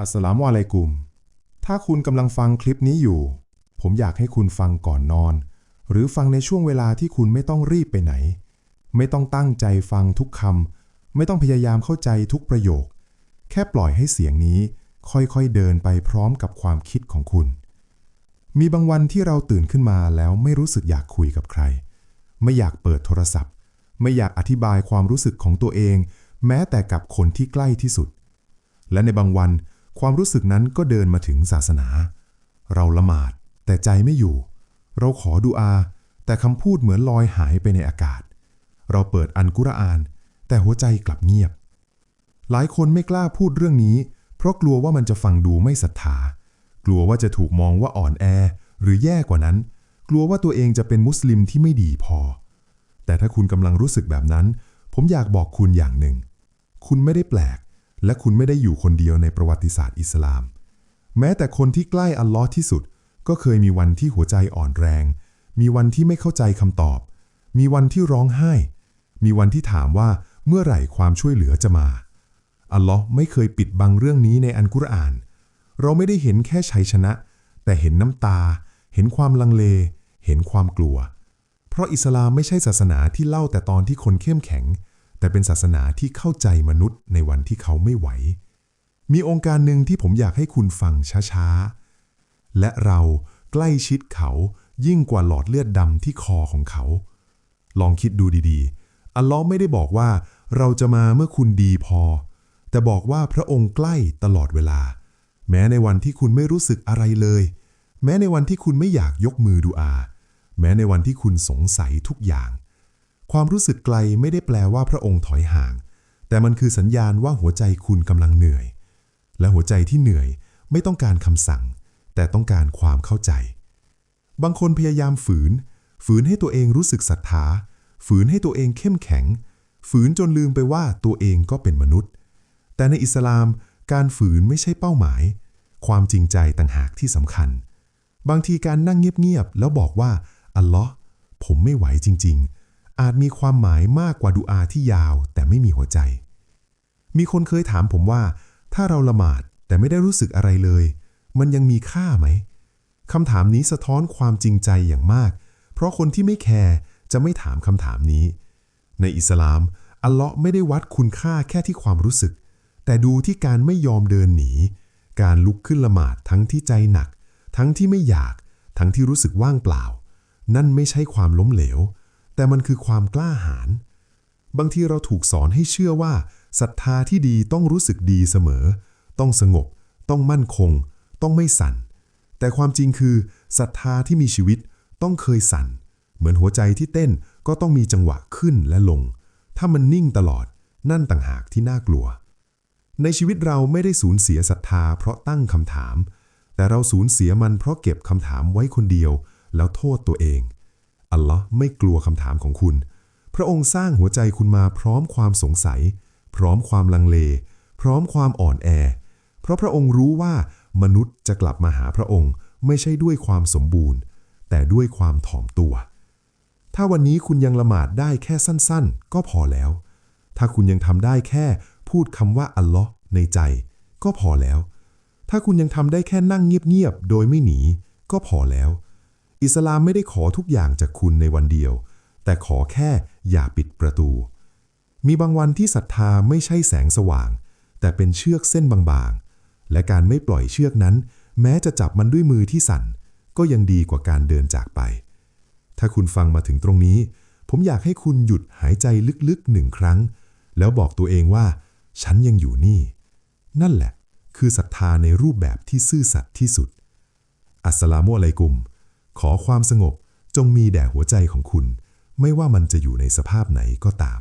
อัสลามุอะลัยกุม ถ้าคุณกำลังฟังคลิปนี้อยู่ ผมอยากให้คุณฟังก่อนนอน หรือฟังในช่วงเวลาที่คุณไม่ต้องรีบไปไหน ไม่ต้องตั้งใจฟังทุกคำไม่ต้องพยายามเข้าใจทุกประโยค แค่ปล่อยให้เสียงนี้ค่อยๆเดินไปพร้อมกับความคิดของคุณ มีบางวันที่เราตื่นขึ้นมาแล้วไม่รู้สึกอยากคุยกับใคร ไม่อยากเปิดโทรศัพท์ ไม่อยากอธิบายความรู้สึกของตัวเอง แม้แต่กับคนที่ใกล้ที่สุด และในบางวัน ความรู้สึกนั้นก็เดินมาถึงศาสนา เราละหมาดแต่ใจไม่อยู่ เราขอดุอา แต่คำพูดเหมือนลอยหายไปในอากาศ เราเปิดอันกุรอาน แต่หัวใจกลับเงียบ หลายคนไม่กล้าพูดเรื่องนี้ เพราะกลัวว่ามันจะฟังดูไม่ศรัทธา กลัวว่าจะถูกมองว่าอ่อนแอ หรือแย่กว่านั้น กลัวว่าตัวเองจะเป็นมุสลิมที่ไม่ดีพอ แต่ถ้าคุณกำลังรู้สึกแบบนั้น ผมอยากบอกคุณอย่างหนึ่ง คุณไม่ได้แปลก และคุณไม่ได้อยู่คนเดียวในประวัติศาสตร์อิสลาม แม้แต่คนที่ใกล้อัลลอฮ์ที่สุด ก็เคยมีวันที่หัวใจอ่อนแรง มีวันที่ไม่เข้าใจคำตอบ มีวันที่ร้องไห้ มีวันที่ถามว่าเมื่อไหร่ความช่วยเหลือจะมา อัลลอฮ์ไม่เคยปิดบังเรื่องนี้ในอันกุรอาน เราไม่ได้เห็นแค่ชัยชนะ แต่เห็นน้ำตา เห็นความลังเล เห็นความกลัว เพราะอิสลามไม่ใช่ศาสนาที่เล่าแต่ตอนที่คนเข้มแข็ง แต่เป็นศาสนาที่เข้าใจมนุษย์ในวันที่เขาไม่ไหว มีองค์การหนึ่งที่ผมอยากให้คุณฟังช้าๆ และเราใกล้ชิดเขายิ่งกว่าหลอดเลือดดำที่คอของเขา ลองคิดดูดีๆ อัลลอฮ์ไม่ได้บอกว่าเราจะมาเมื่อคุณดีพอ แต่บอกว่าพระองค์ใกล้ตลอดเวลา แม้ในวันที่คุณไม่รู้สึกอะไรเลย แม้ในวันที่คุณไม่อยากยกมือดูอา แม้ในวันที่คุณสงสัยทุกอย่าง ความรู้สึกไกลไม่ได้แปลว่าพระองค์ถอยห่าง แต่มันคือสัญญาณว่าหัวใจคุณกำลังเหนื่อย และหัวใจที่เหนื่อยไม่ต้องการคำสั่ง แต่ต้องการความเข้าใจ บางคนพยายามฝืน ฝืนให้ตัวเองรู้สึกศรัทธา ฝืนให้ตัวเองเข้มแข็ง ฝืนจนลืมไปว่าตัวเองก็เป็นมนุษย์ แต่ในอิสลามการฝืนไม่ใช่เป้าหมาย ความจริงใจต่างหากที่สำคัญ บางทีการนั่งเงียบๆแล้วบอกว่าอัลลอฮ์ผมไม่ไหวจริง ๆ อาจมีความหมายมากกว่าดุอาที่ยาวแต่ไม่มีหัวใจ มีคนเคยถามผมว่า ถ้าเราละหมาดแต่ไม่ได้รู้สึกอะไรเลย มันยังมีค่าไหมคำถามนี้สะท้อนความจริงใจอย่างมาก เพราะคนที่ไม่แคร์จะไม่ถามคำถามนี้ ในอิสลาม อัลเลาะห์ไม่ได้วัดคุณค่าแค่ที่ความรู้สึก แต่ดูที่การไม่ยอมเดินหนี การลุกขึ้นละหมาดทั้งที่ใจหนัก ทั้งที่ไม่อยาก ทั้งที่รู้สึกว่างเปล่า นั่นไม่ใช่ความล้มเหลว แต่มันคือความกล้าหาญบางทีเราถูกสอนให้เชื่อว่าศรัทธาที่ดีต้องรู้สึกดีเสมอ ต้องสงบ ต้องมั่นคง ต้องไม่สั่น แต่ความจริงคือศรัทธาที่มีชีวิตต้องเคยสั่น เหมือนหัวใจที่เต้นก็ต้องมีจังหวะขึ้นและลง ถ้ามันนิ่งตลอดนั่นต่างหากที่น่ากลัว ในชีวิตเราไม่ได้สูญเสียศรัทธาเพราะตั้งคำถาม แต่เราสูญเสียมันเพราะเก็บคำถามไว้คนเดียว แล้วโทษตัวเอง อัลลอฮ์ไม่กลัวคำถามของคุณ พระองค์สร้างหัวใจคุณมาพร้อมความสงสัย พร้อมความลังเล พร้อมความอ่อนแอ เพราะพระองค์รู้ว่ามนุษย์จะกลับมาหาพระองค์ไม่ใช่ด้วยความสมบูรณ์ แต่ด้วยความถ่อมตัว ถ้าวันนี้คุณยังละหมาดได้แค่สั้นๆ ก็พอแล้ว ถ้าคุณยังทำได้แค่พูดคำว่าอัลลอฮ์ในใจ ก็พอแล้ว ถ้าคุณยังทำได้แค่นั่งเงียบๆ โดยไม่หนี ก็พอแล้ว อิสลามไม่ได้ขอทุกอย่างจากคุณในวันเดียว แต่ขอแค่อย่าปิดประตู มีบางวันที่ศรัทธาไม่ใช่แสงสว่าง แต่เป็นเชือกเส้นบางๆ และการไม่ปล่อยเชือกนั้น แม้จะจับมันด้วยมือที่สั่น ก็ยังดีกว่าการเดินจากไป ถ้าคุณฟังมาถึงตรงนี้ ผมอยากให้คุณหยุดหายใจลึกๆหนึ่งครั้ง แล้วบอกตัวเองว่า ฉันยังอยู่นี่ นั่นแหละ คือศรัทธาในรูปแบบที่ซื่อสัตย์ที่สุด อัสสลามุอะลัยกุม ขอความสงบจงมีแด่หัวใจของคุณ ไม่ว่ามันจะอยู่ในสภาพไหนก็ตาม